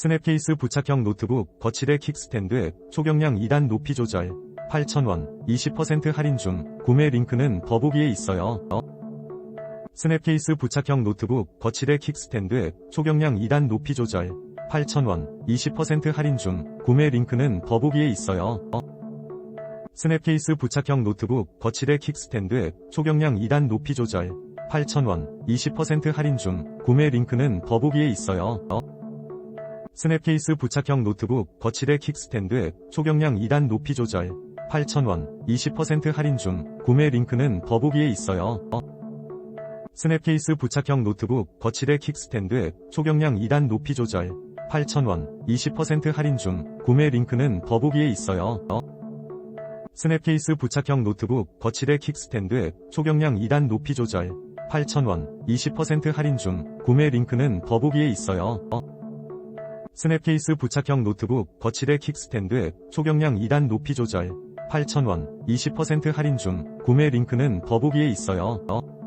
스냅 케이스 부착형 노트북 거치대 킥스탠드 앱 초경량 2단 높이 조절 8,000원 20% 할인 중 구매 링크는 더보기에 있어요. 어? 스냅 케이스 부착형 노트북 거치대 킥스탠드 앱 초경량 2단 높이 조절 8,000원 20% 할인 중 구매 링크는 더보기에 있어요. 어? 스냅 케이스 부착형 노트북 거치대 킥스탠드 앱 초경량 2단 높이 조절 8,000원 20% 할인 중 구매 링크는 더보기에 있어요. 어? 스냅 케이스 부착형 노트북 거치대 킥스탠드 앱 초경량 2단 높이 조절 8,000원 20% 할인 중 구매 링크는 더보기에 있어요. 어? 스냅 케이스 부착형 노트북 거치대 킥스탠드 앱 초경량 2단 높이 조절 8,000원 20% 할인 중 구매 링크는 더보기에 있어요. 어? 스냅 케이스 부착형 노트북 거치대 킥스탠드 앱 초경량 2단 높이 조절 8,000원 20% 할인 중 구매 링크는 더보기에 있어요. 어? 스냅 케이스 부착형 노트북 거치대 킥스탠드 앱 초경량 2단 높이 조절 8,000원 20% 할인 중 구매 링크는 더보기에 있어요. 어?